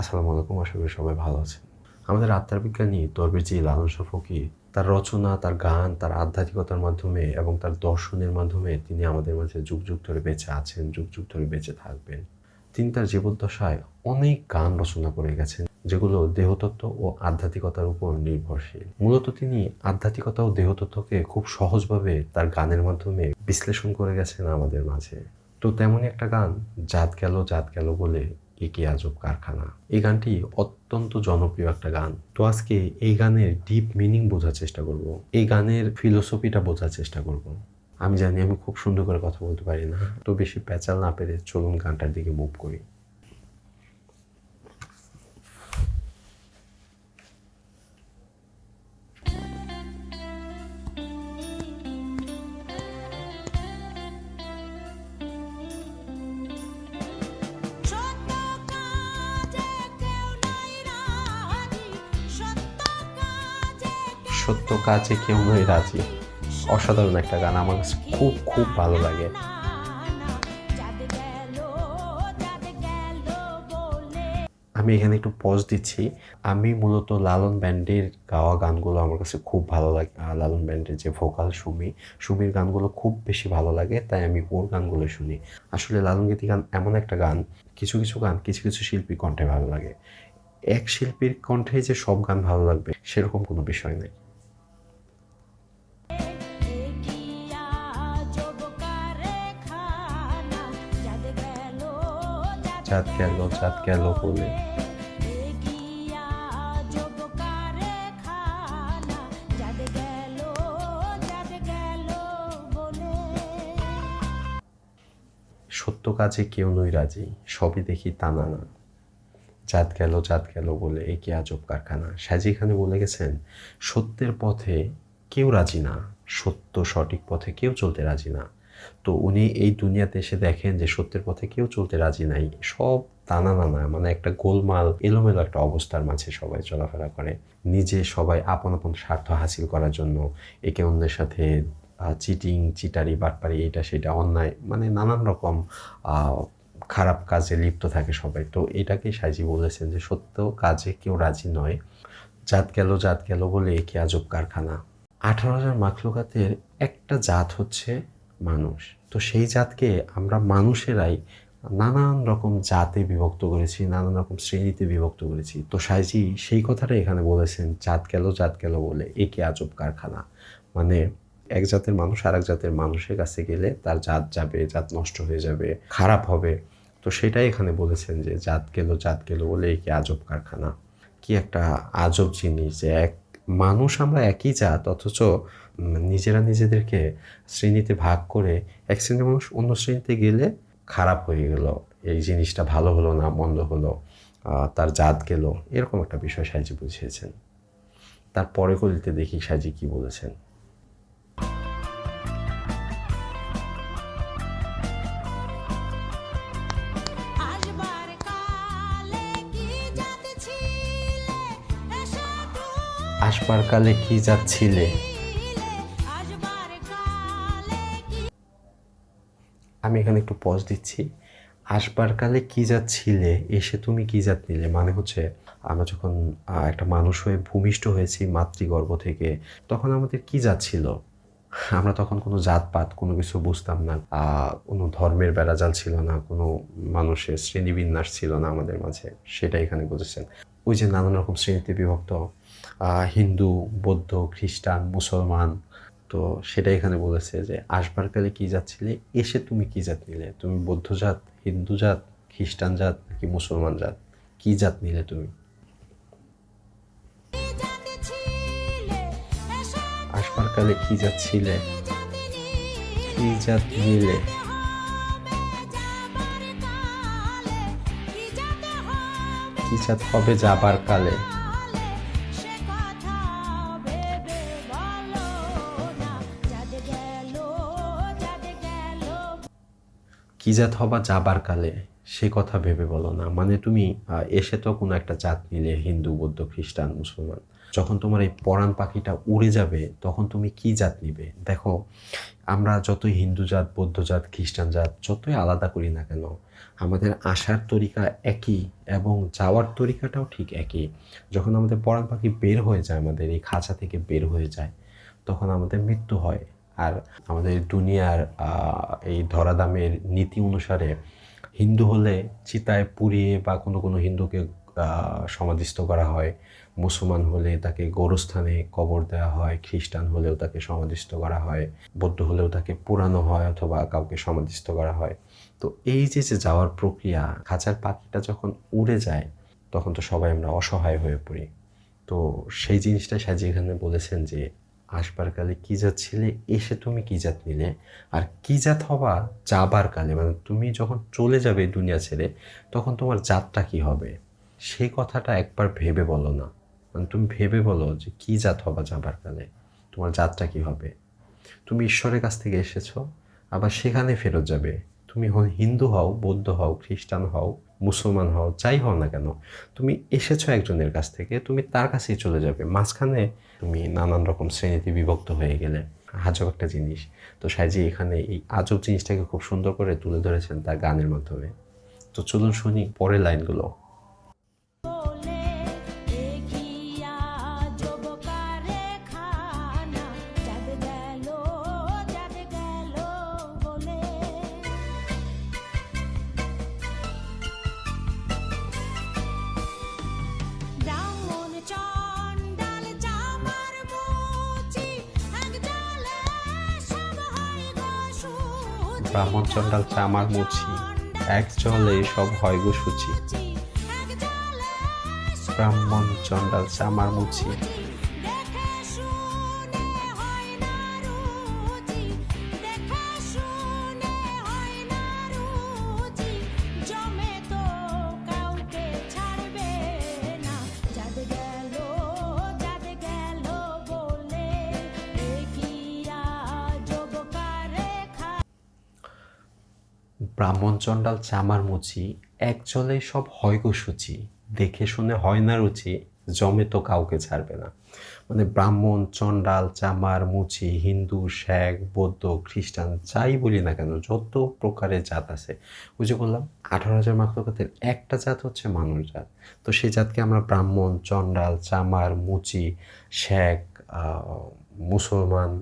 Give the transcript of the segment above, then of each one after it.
আসসালামু আলাইকুম, আশা করি সবাই ভালো আছেন। আমাদের আত্মার বিজ্ঞানী দরবেজি লালন ফকির তার রচনা, তার গান, তার আধ্যাত্মিকতার মাধ্যমে এবং তার দর্শনের মাধ্যমে তিনি আমাদের মাঝে যুগ যুগ ধরে বেঁচে আছেন, যুগ যুগ ধরে বেঁচে থাকবেন। তিনি তার জীবদ্দশায় অনেক গান রচনা করে গেছেন, যেগুলো দেহতত্ত্ব ও আধ্যাত্মিকতার উপর নির্ভরশীল। মূলত তিনি আধ্যাত্মিকতা ও দেহতত্ত্বকে খুব সহজভাবে তার গানের মাধ্যমে বিশ্লেষণ করে গেছেন আমাদের মাঝে। তো তেমনই একটা গান, জাত গেল জাত গেল বলে একে আজব কারখানা। এই গানটি অত্যন্ত জনপ্রিয় একটা গান। তো আজকে এই গানের ডিপ মিনিং বোঝার চেষ্টা করব। এই গানের ফিলোসফিটা বোঝার চেষ্টা করব। আমি জানি আমি খুব সুন্দর করে কথা বলতে পারি না, তো বেশি প্যাচাল না পেরে চলুন গানটার দিকে মুভ করি। সত্য কাজে কেউ নয় রাজি। অসাধারণ একটা গান, আমার কাছে খুব খুব ভালো লাগে। আমি এখানে একটু পজ দিচ্ছি। আমি মূলত লালন ব্যান্ডের গাওয়া গানগুলো আমার কাছে খুব ভালো লাগে। লালন ব্যান্ডের যে ভোকাল সুমি, সুমির গানগুলো খুব বেশি ভালো লাগে, তাই আমি ওর গানগুলো শুনি। আসলে লালন গীতি গান এমন একটা গান, কিছু কিছু গান, কিছু কিছু শিল্পী কণ্ঠে ভালো লাগে। এক শিল্পীর কণ্ঠে যে সব গান ভালো লাগবে, সেরকম কোনো বিষয় নেই। চাঁদ গেল চাঁদ গেল বলে। খানা চাঁদ চাঁদ সত্য কাজে কেউ নই রাজি, সবই দেখি টানা না। জাত গেল জাত গেল বলে এ কি আজব কারখানা। সাজি এখানে বলে গেছেন, সত্যের পথে কেউ রাজি না, সত্য সঠিক পথে কেউ চলতে রাজি না। তো উনি এই দুনিয়াতে এসে দেখেন যে সত্যের পথে কেউ চলতে রাজি নাই। সব টানা নানা মানে একটা গোলমাল, এলোমেলো একটা অবস্থার মাঝে সবাই চলাফেরা করে। নিজে সবাই আপন আপন স্বার্থ হাসিল করার জন্য, একে অন্যের সাথে চিটিং, চিটারি, বাটপারি এটা সেটা, অন্যায় মানে নানান রকম খারাপ কাজে লিপ্ত থাকে সবাই। তো এটাকেই সাইজি বলেছেন যে সত্য কাজে কেউ রাজি নয়। জাত গেল জাত গেল বলে একে আজব কারখানা? আঠারো হাজার মাখলুকাতের একটা জাত হচ্ছে মানুষ। তো সেই জাতকে আমরা মানুষেরাই নানান রকম জাতে বিভক্ত করেছি, নানান রকম শ্রেণীতে বিভক্ত করেছি। তো সাইজি, সেই কথাটা এখানে বলেছেন, জাত গেল জাত গেল বলে। একে আজব কারখানা। মানে এক জাতের মানুষ আর এক জাতের মানুষের কাছে গেলে তার জাত যাবে, জাত নষ্ট হয়ে যাবে, খারাপ হবে। তো সেটাই এখানে বলেছেন যে, জাত গেল জাত গেল বলে একে আজব কারখানা। কি একটা আজব জিনিস যে এক মানুষ আমরা একই জাত, অথচ নিজেরা নিজেদেরকে শ্রেণীতে ভাগ করে এক শ্রেণির মানুষ অন্য শ্রেণীতে গেলে খারাপ হয়ে গেল, এই জিনিসটা ভালো হলো না, মন্দ হলো তার জাত গেল, এরকম একটা বিষয় সাজি বুঝিয়েছেন। তারপরে কলিতে দেখি সাজি কি বলেছেন। আসবার কালে কি যাচ্ছিলে? আমি এখানে একটু পজ দিচ্ছি। আসবার কালে কি জাত ছিলে এসে তুমি কি জাত নিলে? মানে হচ্ছে, আমরা যখন একটা মানুষ হয়ে ভূমিষ্ঠ হয়েছি মাতৃগর্ভ থেকে, তখন আমাদের কি জাত ছিল? আমরা তখন কোনো জাতপাত, কোনো কিছু বুঝতাম না। কোনো ধর্মের বেড়াজাল ছিল না, কোনো মানুষের শ্রেণীবিন্যাস ছিল না আমাদের মাঝে। সেটা এখানে বুঝেছেন। ওই যে নানান রকম শ্রেণীতে বিভক্ত হিন্দু, বৌদ্ধ, খ্রিস্টান, মুসলমান, তো সেটা এখানে বলেছে যে আসবার কালে কি জাত ছিলে এসে তুমি কি জাত নিলে? তুমি বৌদ্ধ জাত, হিন্দু জাত, খ্রিস্টান জাত, নাকি মুসলমান জাত? কি জাত নিলে তুমি? আসবার কালে কি জাত ছিলে জাত জাত নিলে? কি জাত হবে যাবার কালে? কি জাত হবা যাবার কালে সে কথা ভেবে বলো না। মানে তুমি এসে তো কোনো একটা জাত নিলে হিন্দু, বৌদ্ধ, খ্রিস্টান, মুসলমান, যখন তোমার এই পরাণ পাখিটা উড়ে যাবে, তখন তুমি কি জাত নিবে? দেখো, আমরা যতই হিন্দু জাত, বৌদ্ধ জাত, খ্রিস্টান জাত, যতই আলাদা করি না কেন, আমাদের আসার তরিকা একই এবং যাওয়ার তরিকাটাও ঠিক একই। যখন আমাদের পরাণ পাখি বের হয়ে যায় আমাদের, এই খাঁচা থেকে বের হয়ে যায়, তখন আমাদের মৃত্যু হয়। আর আমাদের দুনিয়ার এই ধরাদামের নীতি অনুসারে হিন্দু হলে চিতায় পুড়িয়ে বা কোনো কোনো হিন্দুকে সমাধিস্থ করা হয়। মুসলমান হলে তাকে গোরস্থানে কবর দেওয়া হয়, খ্রিস্টান হলেও তাকে সমাধিস্থ করা হয়, বৌদ্ধ হলেও তাকে পোড়ানো হয় অথবা কাউকে সমাধিস্থ করা হয়। তো এই যে যে যাওয়ার প্রক্রিয়া, খাঁচার পাখিটা যখন উড়ে যায়, তখন তো সবাই আমরা অসহায় হয়ে পড়ি। তো সেই জিনিসটা সাজি এখানে বলেছেন যে আসবার কালে কি জাত ছিলে, এসে তুমি কি জাত নিলে? আর কি জাত হবা যাবার কালে? মানে তুমি যখন চলে যাবে দুনিয়া ছেড়ে, তখন তোমার জাতটা কি হবে? সেই কথাটা একবার ভেবে বলো না। মানে তুমি ভেবে বলো যে কি জাত হবা যাবার কালে? তোমার জাতটা কি হবে? তুমি ঈশ্বরের কাছ থেকে এসেছ, আবার সেখানে ফেরত যাবে। তুমি হিন্দু হও, বৌদ্ধ হও, খ্রিস্টান হও মুসলমান হও, যাই হও না কেন, তুমি এসেছ একজনের কাছ থেকে, তুমি তার কাছেই চলে যাবে। মাঝখানে তুমি নানান রকম শ্রেণীতে বিভক্ত হয়ে গেলে। আজব একটা জিনিস। তো সাইজি, এখানে এই আজব জিনিসটাকে খুব সুন্দর করে তুলে ধরেছেন তার গানের মাধ্যমে। তো চলুন শুনি পরের লাইনগুলো। ব্রাহ্মণ চণ্ডাল চামার মুছি এক জলে সব হয় গো সূচি। ব্রাহ্মণ চণ্ডাল চামার মুচি ব্রাহ্মণ চণ্ডাল চামার মুচি, এক জলে সব হয় গো সূচি। দেখে শুনে হয় না রুচি, জমে তো কাউকে ছাড়বে না। মানে ব্রাহ্মণ চণ্ডাল চামার মুচি, হিন্দু, শেখ, বৌদ্ধ, খ্রিস্টান, যাই বলি না কেন, যত প্রকারের জাত আছে। ওই যে বললাম, আঠারো হাজার মাকলকাতের একটা জাত হচ্ছে মানুষ জাত। তো সেই জাতকে আমরা ব্রাহ্মণ চণ্ডাল চামার মুচি, শেখ মুসলমান,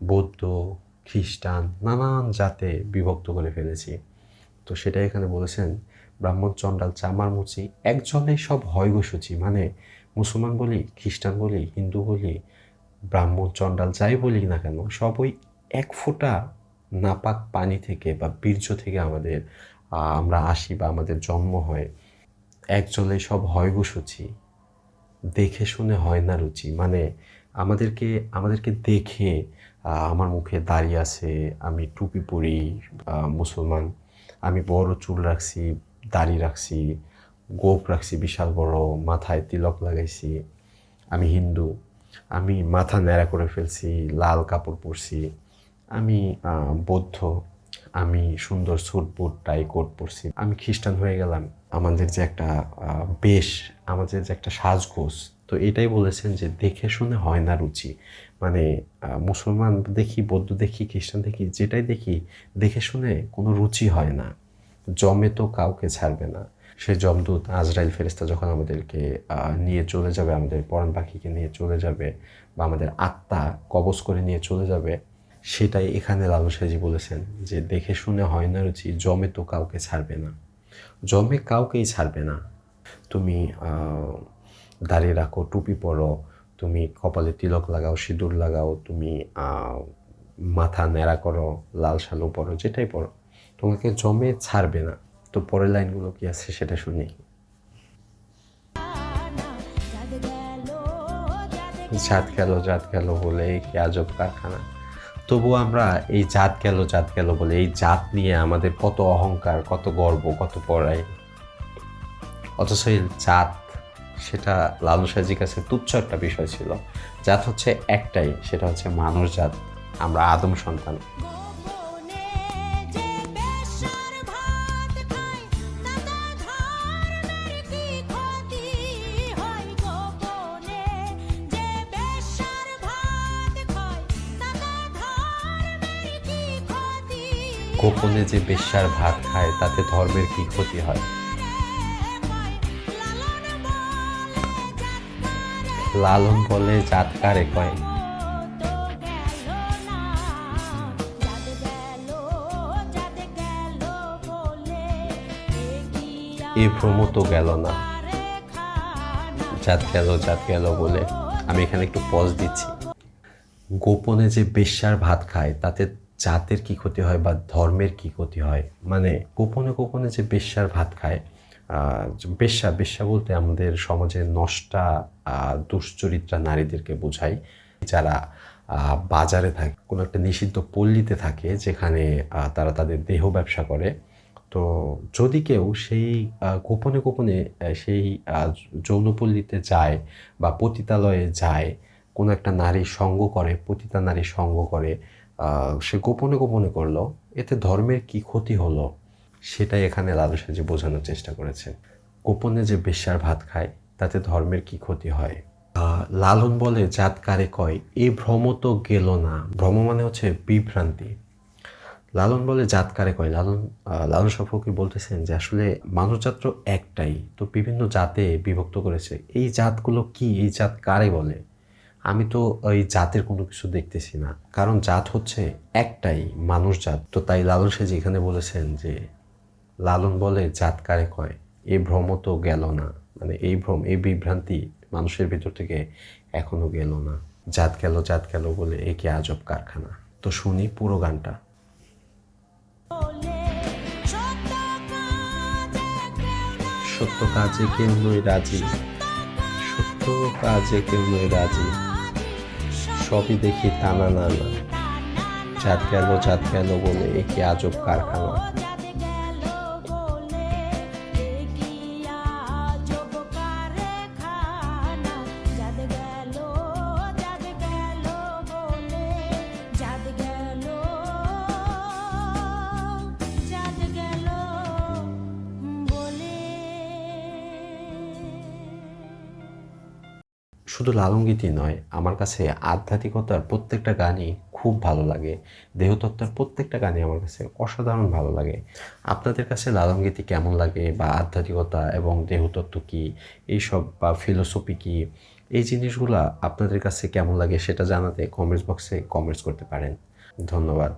বৌদ্ধ, খ্রিস্টান, নানান জাতে বিভক্ত করে ফেলেছি। তো সেটাই এখানে বলেছেন ব্রাহ্মণ চণ্ডাল চামার মুচি একজনেই সব হয় গো সূচি মানে মুসলমান বলি, খ্রিস্টান বলি, হিন্দু বলি ব্রাহ্মণ চণ্ডাল যাই বলি না কেন, সব ওই এক ফোঁটা নাপাক পানি থেকে বা বীর্য থেকে আমাদের আমরা আসি বা আমাদের জন্ম হয়। এক জলে সব হয় গো সূচি দেখে শুনে হয় না রুচি মানে আমাদেরকে আমাদেরকে দেখে আমার মুখে দাড়ি আছে, আমি টুপি পরি মুসলমান। আমি বড় চুল রাখছি, দাড়ি রাখছি গোপ রাখছি বিশাল বড়, মাথায় তিলক লাগাইছি, আমি হিন্দু, আমি মাথা ন্যাড়া করে ফেলছি, লাল কাপড় পরছি, আমি বৌদ্ধ, আমি সুন্দর স্যুট, বুট, টাই, কোট পরছি, আমি খ্রিস্টান হয়ে গেলাম। আমাদের যে একটা বেশ, আমাদের যে একটা সাজগোজ তো এটাই বলেছেন যে দেখে শুনে হয় না রুচি। মানে মুসলমান দেখি, বৌদ্ধ দেখি, খ্রিস্টান দেখি, যেটাই দেখি, দেখে শুনে কোনো রুচি হয় না। জমে তো কাউকে ছাড়বে না। সে জমদূত, আজরাইল ফেরেস্তা যখন আমাদেরকে নিয়ে চলে যাবে, আমাদের পরাণ পাখিকে নিয়ে চলে যাবে, বা আমাদের আত্মা কবজ করে নিয়ে চলে যাবে, সেটাই এখানে লালু সাজি বলেছেন যে দেখে শুনে হয় না রুচি, জমে তো কাউকে ছাড়বে না। জমে কাউকেই ছাড়বে না। তুমি দাড়ি রাখো, টুপি পরো, তুমি কপালে তিলক লাগাও, সিঁদুর লাগাও, তুমি মাথা ন্যাড়া করো, লাল শালু পরো, যেটাই পরো। তোমাকে জমে ছাড়বে না। তো পরের লাইনগুলো কি আছে সেটা শুনি। জাত গেল জাত গেল বলে কি আজব কারখানা। তবু আমরা এই জাত গেল জাত গেল বলে এই জাত নিয়ে আমাদের কত অহংকার, কত গর্ব, কত পড়াই অথচ এই জাত সেটা লালু সাজির কাছে তুচ্ছ একটা বিষয় ছিল। জাত হচ্ছে একটাই সেটা হচ্ছে মানুষ জাত। আমরা আদম সন্তান। গোপনে যে বেশ্যার ভাত খায় তাতে ধর্মের কি ক্ষতি হয়? লালন বলে জাত কারে এ ভ্রম তো গেল না। জাত গেল জাত গেল বলে আমি এখানে একটু পজ দিচ্ছি। গোপনে যে বেশ্যার ভাত খায়, তাতে জাতের কি ক্ষতি হয় বা ধর্মের কি ক্ষতি হয়? মানে গোপনে গোপনে যে বেশ্যার ভাত খায় বেশ্যা বেশ্যা বলতে আমাদের সমাজে নষ্টা দুশ্চরিত্রা নারীদেরকে বোঝায়। যারা বাজারে থাকে, কোনো একটা নিষিদ্ধ পল্লীতে থাকে, যেখানে তারা তাদের দেহ ব্যবসা করে। তো যদি কেউ সেই গোপনে গোপনে সেই যৌনপল্লীতে যায় বা পতিতালয়ে যায়, কোনো একটা নারী সঙ্গ করে, পতিতা নারী সঙ্গ করে সে গোপনে গোপনে করল, এতে ধর্মের কি ক্ষতি হলো? সেটাই এখানে লালু সাজি বোঝানোর চেষ্টা করেছেন গোপনে যে বেশ্যার ভাত খায়, তাতে ধর্মের কি ক্ষতি হয়? লালন বলে, জাত কারে কয় এই ভ্রম তো গেল না। ভ্রম মানে হচ্ছে বিভ্রান্তি। লালন বলে, জাত কারে কয়? লালন লালন ফকির বলতেছেন যে, আসলে মানুষ জাত একটাই, তো বিভিন্ন জাতে বিভক্ত করেছে। এই জাতগুলো কি? এই জাত কারে বলে? আমি তো ওই জাতের কোনো কিছু দেখতেছি না। কারণ জাত হচ্ছে একটাই, মানুষ জাত। তো তাই লালন সাজি এখানে বলেছেন যে লালন বলে জাত কারে কয়? এই ভ্রম তো গেল না। মানে এই ভ্রম, এই বিভ্রান্তি মানুষের ভিতর থেকে এখনও গেল না। জাত গেল জাত গেল বলে এ কি আজব কারখানা? তো শুনি পুরো গানটা। সত্য কাজে কেউ না সত্য কাজে কেউ নই রাজি। সত্য কাজে কেউ নই রাজি। সবই দেখি টানা না না। জাত গেল জাত গেল বলে এ কি আজব কারখানা? শুধু লালঙ্গিতি নয়, আমার কাছে আধ্যাত্মিকতার প্রত্যেকটা গানই খুব ভালো লাগে। দেহতত্ত্বের প্রত্যেকটা গানই আমার কাছে অসাধারণ ভালো লাগে। আপনাদের কাছে লালঙ্গিতি কেমন লাগে বা আধ্যাত্মিকতা এবং দেহতত্ত্ব কী? এইসব বা ফিলোসফি কী? এই জিনিসগুলা আপনাদের কাছে কেমন লাগে সেটা জানাতে কমেন্টস বক্সে কমেন্টস করতে পারেন। ধন্যবাদ।